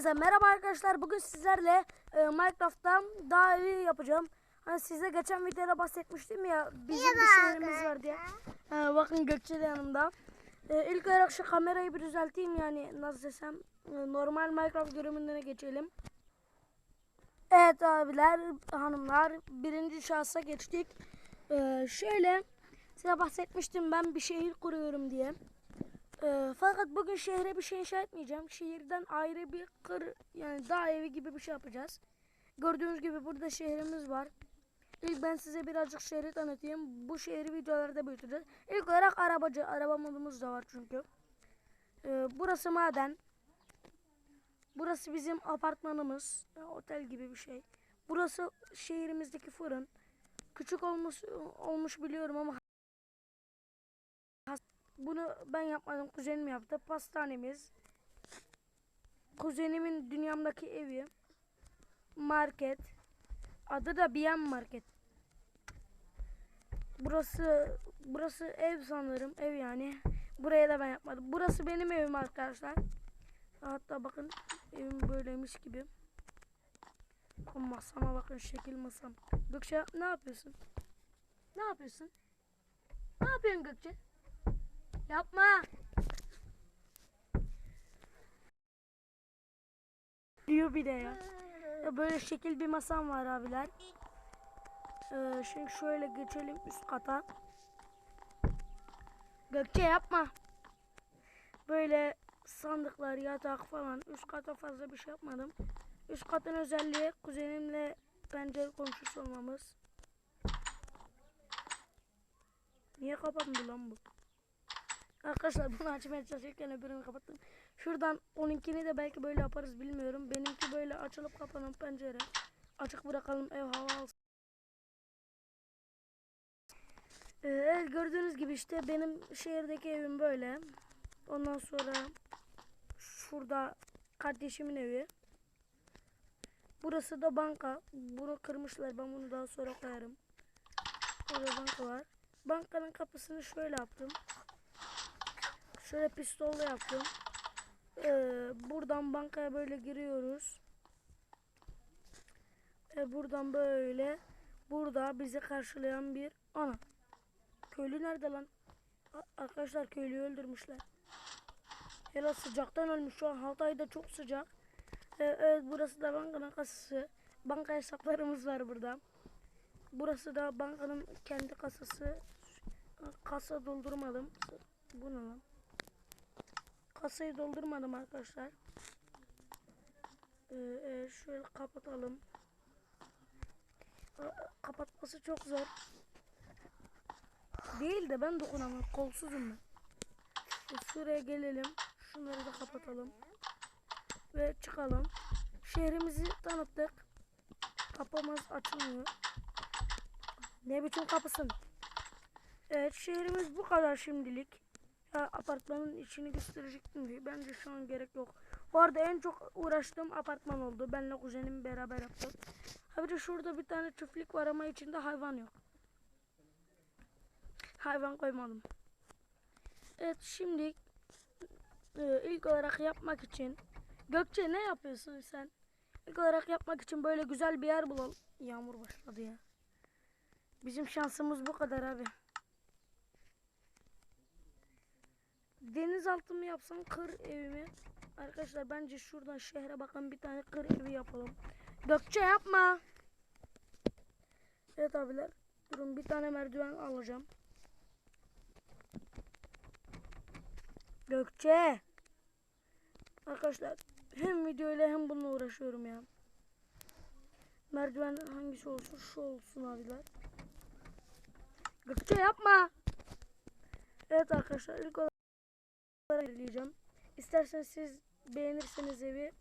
Hepinize merhaba arkadaşlar. Bugün sizlerle e, Minecraft'ta dağ evi yapacağım. Hani size geçen videoda bahsetmiştim ya bizim bir şehrimiz var diye. E, bakın Gökçe de yanımda. E, ilk olarak şu kamerayı bir düzelteyim yani nasıl desem. e, normal Minecraft görünümüne geçelim. Evet abiler, hanımlar birinci şahsa geçtik. E, şöyle size bahsetmiştim ben bir şehir kuruyorum diye. Ee, fakat bugün şehre bir şey inşa etmeyeceğim. Şehirden ayrı bir kır yani dağ evi gibi bir şey yapacağız. Gördüğünüz gibi burada şehrimiz var. İlk ben size birazcık şehri tanıtayım. Bu şehri videolarda büyüteceğiz. İlk olarak arabacı. Araba modumuz da var çünkü. Ee, burası maden. Burası bizim apartmanımız. Ya, otel gibi bir şey. Burası şehrimizdeki fırın. Küçük olmuş olmuş biliyorum ama bunu ben yapmadım. Kuzenim yaptı. Pastanemiz. Kuzenimin dünyamdaki evi. Market. Adı da BM Market. Burası burası ev sanırım. Ev yani. Buraya da ben yapmadım. Burası benim evim arkadaşlar. Hatta bakın evim böyleymiş gibi. Masama bakın şekil masam. Gökçe ne yapıyorsun? Ne yapıyorsun? Ne yapıyorsun Gökçe? Yapma. Diyor bir de ya. Ya Böyle şekil bir masam var abiler. Ee, şimdi şöyle geçelim üst kata. Gökçe yapma. Böyle sandıklar, yatak falan. Üst kata fazla bir şey yapmadım. Üst katın özelliği kuzenimle pencere komşusu olmamız. Niye kapandı lan bu? Arkadaşlar bunu açmaya çalışırken öbürünü kapattım. Şuradan onunkini de belki böyle yaparız bilmiyorum. Benimki böyle açılıp kapanan pencere. Açık bırakalım ev hava alsın. Ee, gördüğünüz gibi işte benim şehirdeki evim böyle. Ondan sonra şurada kardeşimin evi. Burası da banka. Bunu kırmışlar. Ben bunu daha sonra koyarım. Burada banka var. Bankanın kapısını şöyle yaptım. Şöyle pistolle yaptım. Ee, buradan bankaya böyle giriyoruz. Ee, buradan böyle. Burada bizi karşılayan bir ana. Köylü nerede lan? Arkadaşlar köylüyü öldürmüşler. Helal sıcaktan ölmüş. Şu an Hatay'da çok sıcak. Ee, evet burası da bankanın kasası. Banka hesaplarımız var burada. Burası da bankanın kendi kasası. Kasa doldurmadım. Bu ne lan? Kasayı doldurmadım arkadaşlar. Ee, e, şöyle kapatalım. Kapatması çok zor. Değil de ben dokunamam. Kolsuzum ben. Şuraya gelelim. Şunları da kapatalım. Ve çıkalım. Şehrimizi tanıttık. Kapımız açılmıyor. Ne biçim kapısın? Evet şehrimiz bu kadar şimdilik. Ya, apartmanın içini gösterecektim diye. Bence şu an gerek yok. Bu arada en çok uğraştığım apartman oldu. Benle kuzenim beraber yaptık. Ha bir de şurada bir tane çiftlik var ama içinde hayvan yok. Hayvan koymadım. Evet şimdi e, ilk olarak yapmak için Gökçe ne yapıyorsun sen? İlk olarak yapmak için böyle güzel bir yer bulalım. Yağmur başladı ya. Bizim şansımız bu kadar abi. Denizaltı mı yapsam kır evimi? Arkadaşlar bence şuradan şehre bakan bir tane kır evi yapalım. Gökçe yapma. Evet abiler. Durun bir tane merdiven alacağım. Gökçe. Arkadaşlar hem videoyla hem bununla uğraşıyorum ya. Merdiven hangisi olsun? Şu olsun abiler. Gökçe yapma. Evet arkadaşlar ilk olarak belirleyeceğim. İsterseniz siz beğenirseniz evi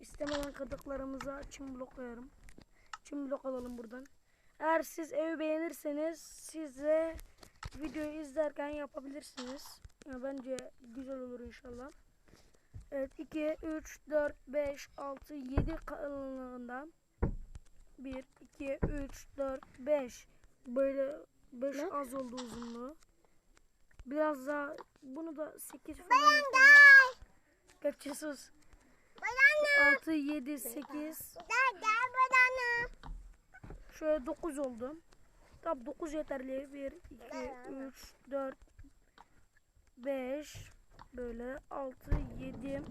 istemeden kırdıklarımıza çim blok koyarım. Çim blok alalım buradan. Eğer siz evi beğenirseniz size videoyu izlerken yapabilirsiniz. Ya bence güzel olur inşallah. Evet 2, 3, 4, 5, 6, 7 kalınlığında 1, 2, 3, 4, 5 böyle 5 Ne? az oldu uzunluğu. Biraz daha bunu da 8 falan. Gökçe sus. Banana. 6, 7, 8. Gel gel banana. Şöyle 9 oldu. Tamam 9 yeterli. 1, 2, 3, 4, 5. Böyle 6, 7.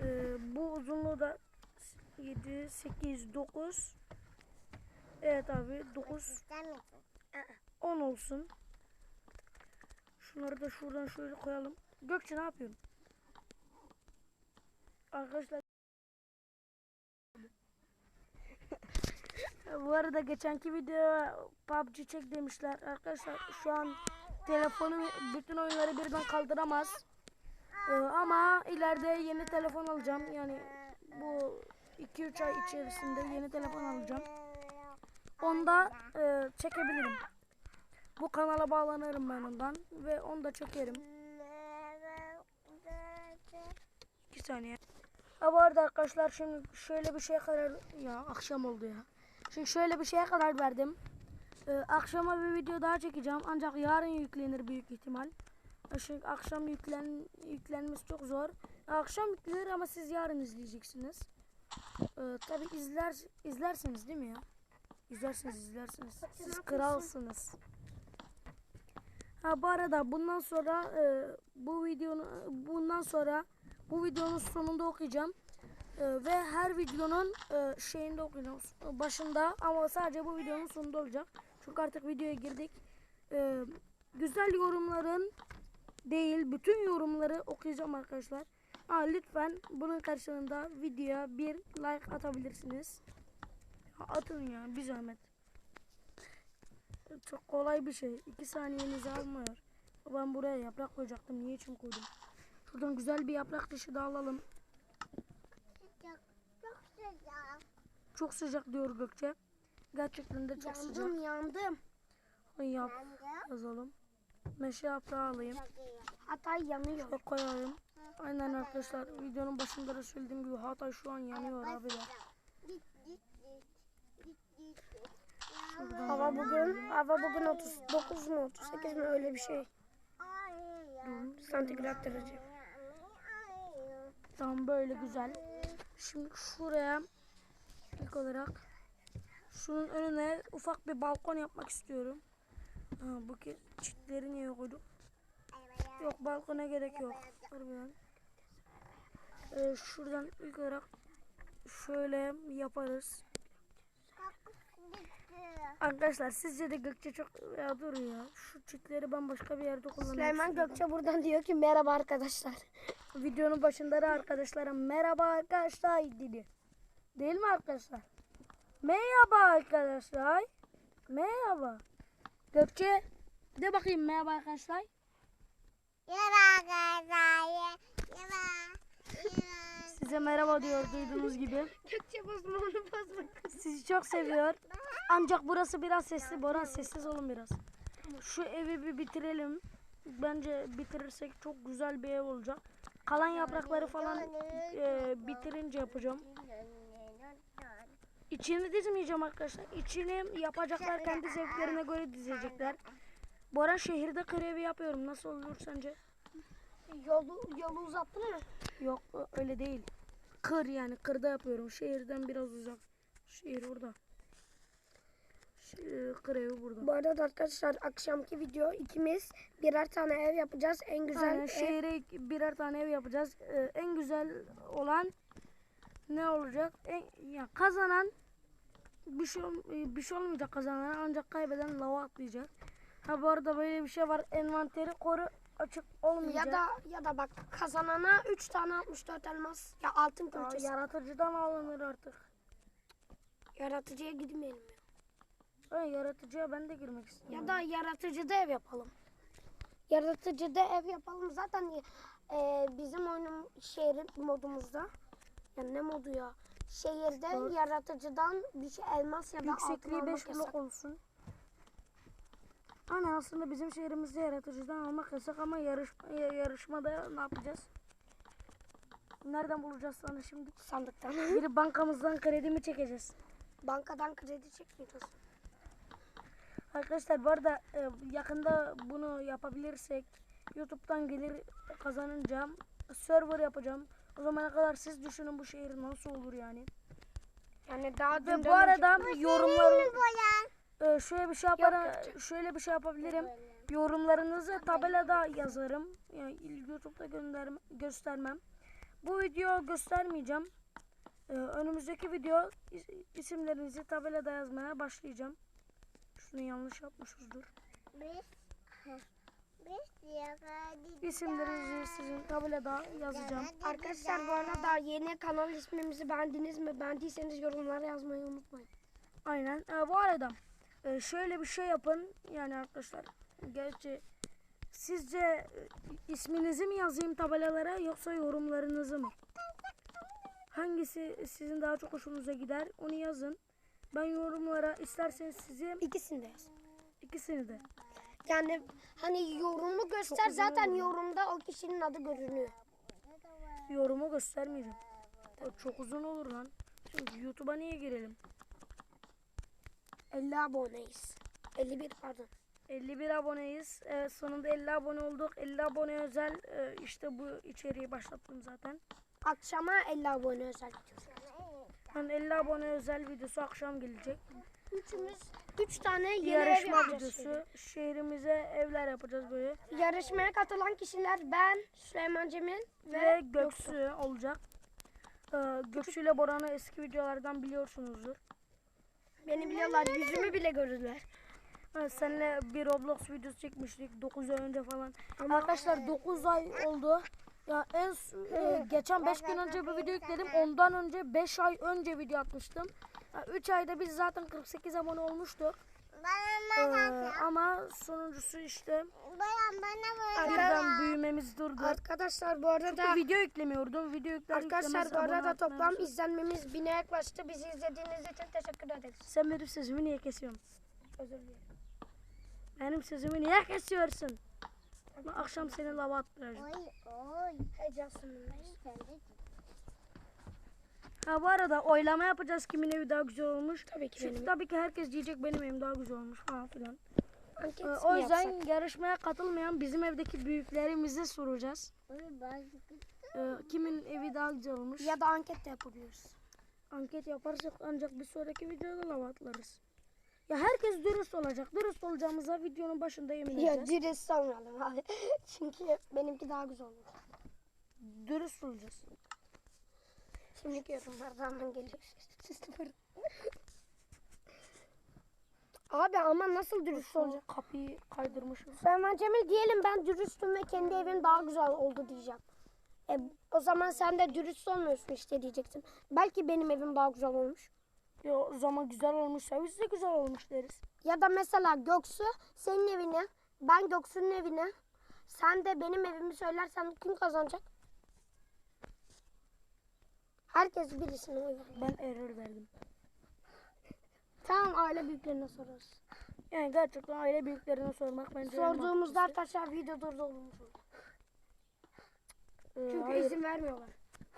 Ee, bu uzunluğu da 7, 8, 9. Evet abi 9, İster misin? 10 olsun. Şunları da şuradan şöyle koyalım. Gökçe ne yapıyorsun? Arkadaşlar Bu arada geçenki video PUBG çek demişler. Arkadaşlar şu an telefonum bütün oyunları birden kaldıramaz. Ee, ama ileride yeni telefon alacağım. Yani bu 2-3 ay içerisinde yeni telefon alacağım. Onda e, çekebilirim. Kanala bağlanırım ben ondan ve onu da çekerim. 2 saniye. Ha bu arada arkadaşlar şimdi şöyle bir şeye karar ya akşam oldu ya. Şimdi şöyle bir şeye karar verdim. Ee, akşama bir video daha çekeceğim ancak yarın yüklenir büyük ihtimal. Şimdi akşam yüklen yüklenmesi çok zor. Akşam yüklenir ama siz yarın izleyeceksiniz. Ee, tabi izler izlersiniz değil mi ya? İzlersiniz izlersiniz. Siz kralsınız. Ha bu arada bundan sonra e, bu videonun bundan sonra bu videonun sonunda okuyacağım. E, ve her videonun e, şeyinde okuyacağım. Başında ama sadece bu videonun sonunda olacak. Çünkü artık videoya girdik. E, güzel yorumların değil bütün yorumları okuyacağım arkadaşlar. Ha, lütfen bunun karşılığında videoya bir like atabilirsiniz. Ha, Atın ya bir zahmet. Çok kolay bir şey. İki saniyenizi almıyor. Ben buraya yaprak koyacaktım. Niye için koydum? Şuradan güzel bir yaprak dışı da alalım. Sıcak. Çok sıcak. Çok sıcak diyor Gökçe. Gerçekten de çok sıcak. Yandım yandım. Yap Yandım. yazalım. Meşe yaprağı alayım. Hatta yanıyor. Şöyle koyalım. Aynen arkadaşlar videonun başında da söylediğim gibi Hatay şu an yanıyor abiler. Hava bugün hava bugün 39 mu 38 mi öyle bir şey. Santigrat derece. Tam böyle güzel. Şimdi şuraya ilk olarak şunun önüne ufak bir balkon yapmak istiyorum. Ha, bu çitleri niye koyduk? Yok balkona gerek yok. Harbiden. Ee, şuradan ilk olarak şöyle yaparız. Arkadaşlar sizce de Gökçe çok ya dur ya. Şu çitleri ben başka bir yerde kullanmak Süleyman. Gökçe buradan diyor ki merhaba arkadaşlar. Videonun başında da arkadaşlara merhaba arkadaşlar dedi. Değil mi arkadaşlar? Merhaba arkadaşlar. Merhaba. Gökçe de bakayım merhaba arkadaşlar. Yara gazayı. Yara. Size merhaba diyor duyduğunuz gibi. Gökçe bozma onu bozma. Sizi çok seviyor. Ancak burası biraz sesli. Boran sessiz olun biraz. Şu evi bir bitirelim. Bence bitirirsek çok güzel bir ev olacak. Kalan yaprakları falan e, bitirince yapacağım. İçini dizmeyeceğim arkadaşlar. İçini yapacaklar kendi zevklerine göre dizecekler. Boran şehirde krevi yapıyorum. Nasıl olur sence? Yolu yolu uzattın mı? Yok öyle değil. Kır yani kırda yapıyorum. Şehirden biraz uzak. Şehir burada. Ş- kır evi burada. Bu arada arkadaşlar akşamki video ikimiz birer tane ev yapacağız. En güzel Aynen, ev şehre birer tane ev yapacağız. Ee, en güzel olan ne olacak? En, ya kazanan bir şey e, bir şey olmayacak kazanan ancak kaybeden lava atlayacak. Ha bu arada böyle bir şey var. Envanteri koru açık olmayacak. ya da ya da bak kazanana 3 tane 64 elmas ya altın külçesi. yaratıcıdan alınır artık. Yaratıcıya gitmeyelim ya. Ay, yaratıcıya ben de girmek istiyorum. Ya da yaratıcıda ev yapalım. Yaratıcıda ev yapalım. Zaten e, bizim oyunun şehrin modumuzda. Ya ne modu ya? Şehirde Doğru. yaratıcıdan bir şey elmas ya da altın Yüksekliği almak 5 blok yasak. olsun. Ana aslında bizim şehrimizde yaratıcıdan almak yasak ama yarış, ya- yarışmada ne yapacağız? Nereden bulacağız sana şimdi? Sandıktan. Biri bankamızdan kredi mi çekeceğiz? Bankadan kredi çekmeyeceğiz. Arkadaşlar bu arada e, yakında bunu yapabilirsek YouTube'dan gelir kazanınca server yapacağım. O zamana kadar siz düşünün bu şehir nasıl olur yani. Yani daha Ve bu arada yorumlar mi boyan? e, şöyle bir şey yaparım. Şöyle bir şey yapabilirim. Yorumlarınızı tabelada yazarım. Yani YouTube'da gönderm göstermem. Bu video göstermeyeceğim. Ee, önümüzdeki video is- isimlerinizi tabelada yazmaya başlayacağım. Şunu yanlış yapmışızdır. İsimlerinizi sizin tabelada yazacağım. Arkadaşlar bu arada yeni kanal ismimizi beğendiniz mi? Beğendiyseniz yorumlara yazmayı unutmayın. Aynen. Ee, bu arada e, şöyle bir şey yapın. Yani arkadaşlar gerçi sizce e, isminizi mi yazayım tabelalara yoksa yorumlarınızı mı? Hangisi sizin daha çok hoşunuza gider onu yazın. Ben yorumlara isterseniz size İkisini de yaz. ikisini de. Yani hani yorumu göster zaten yorumda o kişinin adı görünüyor. Yorumu göstermeyeceğim. O çok uzun olur lan. Şimdi YouTube'a niye girelim? 50 aboneyiz. 51 pardon. 51 aboneyiz. Evet, sonunda 50 abone olduk. 50 abone özel e, işte bu içeriği başlattım zaten. Akşama 50 abone özel videosu. Yani 50 abone özel videosu akşam gelecek. Üçümüz 3 tane yeni Yarışma ev videosu. Şehrimize evler yapacağız böyle. Yarışmaya katılan kişiler ben, Süleyman Cemil ve, Ve Göksu olacak. Ee, Göksu ile Boran'ı eski videolardan biliyorsunuzdur. Beni biliyorlar yüzümü bile görürler. Evet, seninle bir Roblox videosu çekmiştik 9 ay önce falan. Arkadaşlar 9 ay oldu. Ya en e, geçen 5 gün önce bir video yükledim. Ondan önce 5 ay önce video atmıştım. 3 ayda biz zaten 48 abone olmuştuk. Bana Ee, bana. ama sonuncusu işte bana boyan. birden büyümemiz durdu. Arkadaşlar bu arada Video yüklemiyordum. Video yükler arkadaşlar bu arada toplam izlenmemiz bine yaklaştı. Bizi izlediğiniz için teşekkür ederiz. Sen benim sözümü niye kesiyorsun? Özür dilerim. Benim sözümü niye kesiyorsun? Ben akşam seni lava attıracağım. Oy oy. Heyecansın. Ha bu arada oylama yapacağız kimin evi daha güzel olmuş. Tabii ki Çünkü benim. tabii ki herkes diyecek benim evim daha güzel olmuş falan filan. Anket Ee, o yüzden yapsak? yarışmaya katılmayan bizim evdeki büyüklerimize soracağız. Ee, kimin evi daha güzel olmuş. ya da anket de yapabiliriz. Anket yaparsak ancak bir sonraki videoda lava atlarız. Ya herkes dürüst olacak. Dürüst olacağımıza videonun başında yemin Ya edeceğiz. dürüst olmayalım abi. Çünkü benimki daha güzel olur. Dürüst olacağız. Şimdiki yorumlardan geliyor. Sıfır. Abi ama nasıl dürüst olacak? Kapıyı kaydırmışım. Süleyman Cemil diyelim ben dürüstüm ve kendi evim daha güzel oldu diyeceğim. E, o zaman sen de dürüst olmuyorsun işte diyeceksin. Belki benim evim daha güzel olmuş. Ya o zaman güzel olmuşsa biz de güzel olmuş deriz. Ya da mesela Göksu senin evine, ben Göksu'nun evine, sen de benim evimi söylersen kim kazanacak? Herkes birisine oy verir. Ben error verdim. Tamam aile büyüklerine sorarız. Yani gerçekten aile büyüklerine sormak bence en Sorduğumuzda arkadaşlar video durdurulmuş olur. Ee, Çünkü hayır, izin vermiyorlar.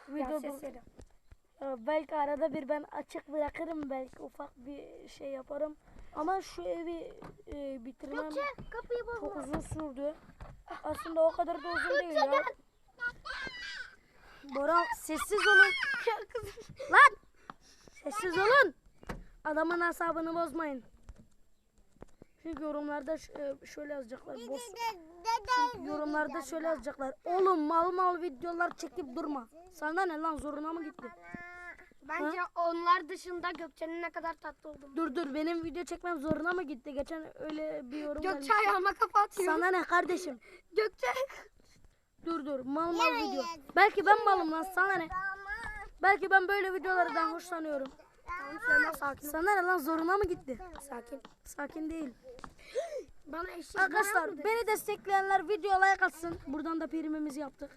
video dur- sesleri. Ee, belki arada bir ben açık bırakırım belki ufak bir şey yaparım. Ama şu evi e, bitirmem kapıyı çok uzun sürdü. Aslında o kadar da uzun değil ya. Bora sessiz olun. Lan! Sessiz olun. Adamın asabını bozmayın. Çünkü yorumlarda e, şöyle yazacaklar. Boş, çünkü yorumlarda şöyle yazacaklar. Oğlum mal mal videolar çekip durma. Sana ne lan zoruna mı gitti? Bence onlar dışında Gökçe'nin ne kadar tatlı olduğunu. Dur dur benim video çekmem zoruna mı gitti? Geçen öyle bir yorum Gökçe ayağıma kafa atıyor. Sana ne kardeşim? Gökçe. Dur dur mal mal video. Belki ben malım lan sana ne? Belki ben böyle videolardan hoşlanıyorum. Tamam sakin. Sana ne lan zoruna mı gitti? Sakin. Sakin değil. Bana eşek Arkadaşlar beni destekleyenler video like atsın. Buradan da primimizi yaptık.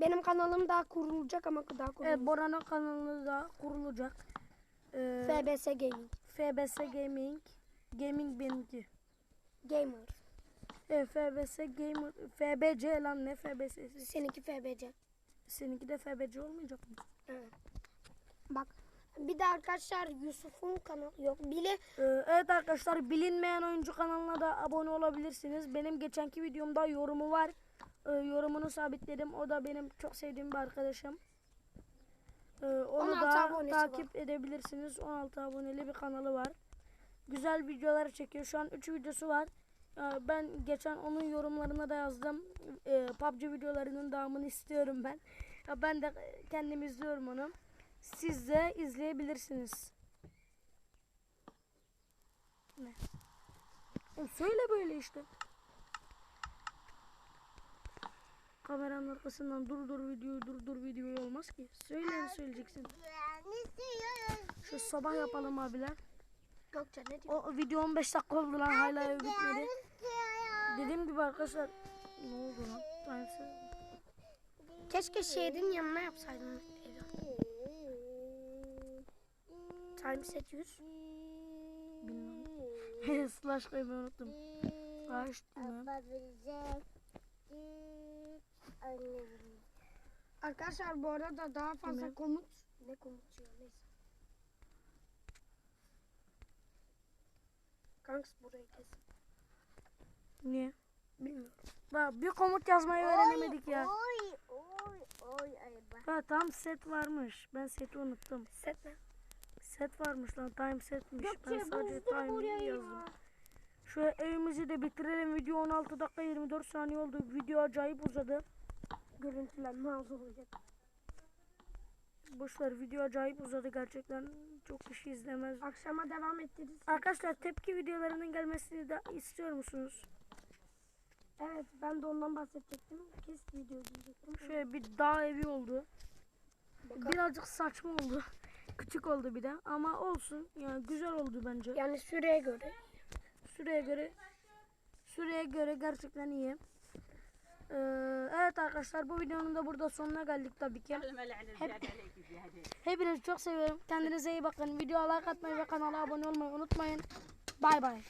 Benim kanalım daha kurulacak ama daha Evet kurulacak. Bora'nın kanalı da kurulacak. Ee, FBS Gaming. FBS Gaming. Gaming benimki. Gamer. Evet, FBS Gamer. FBC lan ne FBS'si? Seninki FBC. Seninki de FBC olmayacak mı? Evet. Bak. Bir de arkadaşlar Yusuf'un kanalı yok. Bile Ee, evet arkadaşlar bilinmeyen oyuncu kanalına da abone olabilirsiniz. Benim geçenki videomda yorumu var. e, yorumunu sabitledim. O da benim çok sevdiğim bir arkadaşım. E, onu 16 da takip edebilirsiniz. 16 aboneli bir kanalı var. Güzel videolar çekiyor. Şu an 3 videosu var. E, ben geçen onun yorumlarına da yazdım. E, PUBG videolarının devamını istiyorum ben. Ben de kendim izliyorum onu. Siz de izleyebilirsiniz. Ne? Oğlum söyle böyle işte. Kameranın arkasından dur dur videoyu dur dur videoyu olmaz ki. Söyle söyleyeceksin. Şu sabah yapalım abiler. Gökçe ne diyor? O video 15 dakika oldu lan hala bitmedi. Dediğim gibi arkadaşlar ne oldu lan? Tanesi- Keşke şehrin yanına yapsaydın evi. Time set 100. Bilmem. Slash koymayı unuttum. Slash bilmem. Arkadaşlar bu arada daha fazla komut. Ne komut ya neyse. Kanks burayı kes. Niye? Bilmiyorum. Bak bir komut yazmayı öğrenemedik ya. Oy oy oy ay. Ha tam set varmış. Ben seti unuttum. Set ne? Set varmış lan time setmiş. ben Gökçe sadece time yazdım. ya. Şu evimizi de bitirelim. Video 16 dakika 24 saniye oldu. Video acayip uzadı. Görüntülenme az olacak. Boşver video acayip uzadı gerçekten. Çok kişi izlemez. Akşama devam ettiririz. Arkadaşlar tepki videolarının gelmesini de istiyor musunuz? Evet ben de ondan bahsedecektim. Kes video diyecektim. Şöyle bir dağ evi oldu. Bakalım. Birazcık saçma oldu. Küçük oldu bir de ama olsun. Yani güzel oldu bence. Yani süreye göre. Süreye göre süreye göre gerçekten iyi. Ee, evet arkadaşlar bu videonun da burada sonuna geldik tabii ki. Hepinizi çok seviyorum. Kendinize iyi bakın. Videoya like atmayı ve kanala abone olmayı unutmayın. Bay bay.